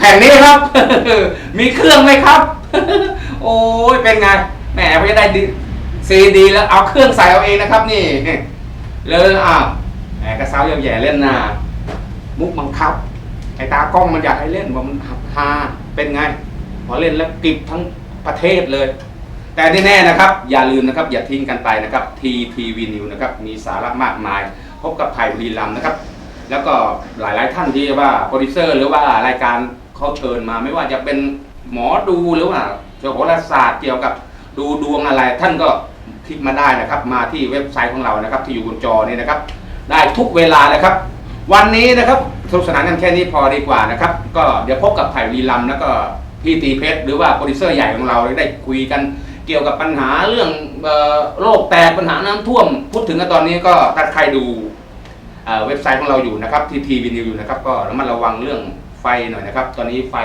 แผ่นนี้ครับ มีเครื่องไหมครับ โอ้ยเป็นไง แหมพอจะได้ซีดีแล้วเอาเครื่องใส่เอาเองนะครับ นี่เลยอะแหมกระเซ้ายังแย่เล่นน้ามุกบังคับไอ้ตากล้องมันอยากให้เล่นว่ามันฮาเป็นไงพอเล่นแล้วกิบทั้งประเทศเลย แต่ที่แน่นะครับ อย่าลืมนะครับ อย่าทิ้งกันไปนะครับ TTV News นะครับมีสาระมากมาย พบกับไผ่บุรีรัมนะครับ แล้วก็หลายๆท่านที่ว่าโปรดิวเซอร์หรือว่ารายการ เขาเชิญมาไม่ว่าจะเป็นหมอดูหรือว่าเกี่ยวกับโหราศาสตร์เกี่ยวกับดูดวงอะไร ท่านก็คลิกมาได้นะครับ มาที่เว็บไซต์ของเรานะครับ ที่อยู่บนจอนี่นะครับ ได้ทุกเวลานะครับ วันนี้นะครับสนุกสนานกันแค่นี้พอดีกว่านะครับ ก็เดี๋ยวพบกับไผ่บุรีรัมแล้วก็พี่ตีเพชรหรือว่าโปรดิวเซอร์ใหญ่ของเราได้คุยกันเกี่ยวกับปัญหาเรื่องออโรคแตกปัญหาน้ำท่วม พูดถึงกันตอนนี้ก็ถ้าใครดูเอ่อเว็บไซต์ของเราอยู่นะครับที่ทีวีนิวอยู่นะครับ ก็ระมัดระวังเรื่อง ไฟหน่อยนะครับ ตอนนี้ไฟ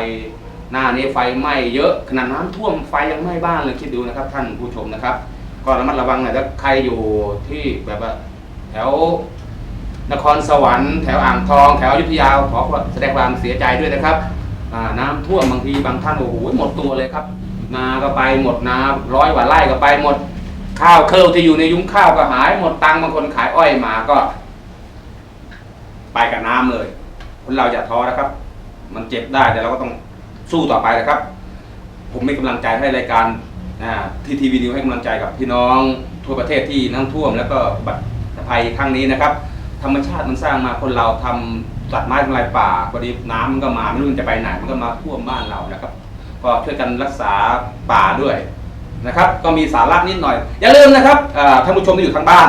หน้านี้ไฟไหม้เยอะขนาดน้ำท่วมไฟยังไหม้บ้านเลยคิดดูนะครับ ท่านผู้ชมนะครับ ก็ระมัดระวังหน่อยถ้าใครอยู่ที่แบบว่าแถวนครสวรรค์แถวอ่างทองแถวอยุธยาขอแสดงความเสียใจด้วยนะครับน้ำท่วมบางทีบางท่านโอ้โหหมดตัวเลยครับนาก็ไปหมดนาร้อยกว่าไร่ก็ไปหมดข้าวเคิลที่อยู่ในยุ้งข้าวก็หาย หมดตังบางคนขายอ้อยมาก็ ไปกับน้ำเลย คนเราอย่าท้อนะครับ มันเจ็บได้แต่เราก็ต้องสู้ต่อไปนะครับ ผมมีกำลังใจให้รายการทีทีวีนิวให้กำลังใจกับพี่น้องทั่วประเทศที่น้ำท่วม แล้วก็บัตรภัยครั้งนี้นะครับ ธรรมชาติมันสร้างมาคนเราทำตัดไม้ทำลายป่าพอดีน้ำมันก็มาไม่รู้จะไปไหนมันก็มาท่วมบ้านเรานะครับ ก็ช่วยกันรักษาป่าด้วยนะครับ ก็มีสาระนิดหน่อย อย่าลืมนะครับท่านผู้ชมที่อยู่ทางบ้าน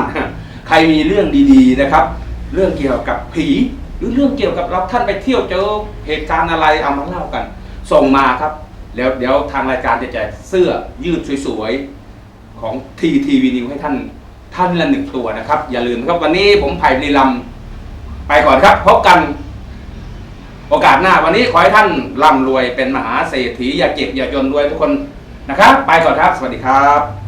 ใครมีเรื่องดีๆนะครับ เรื่องเกี่ยวกับผี หรือเรื่องเกี่ยวกับเราท่านไปเที่ยวเจอเหตุการณ์อะไรเอามาเล่ากัน ส่งมาครับ แล้วเดี๋ยวทางรายการจะแจกเสื้อยืดสวยๆ ของทีทีวีนิวให้ท่านท่านละหนึ่งตัวนะครับ อย่าลืมนะครับวันนี้ผมไผ่บุรีรัมย์ไปก่อนครับพบกันโอกาสหน้าวันนี้ขอให้ท่านร่ำรวยเป็นมหาเศรษฐีอย่าเก็บอย่าจนรวยทุกคนนะครับ ไปก่อนครับ สวัสดีครับ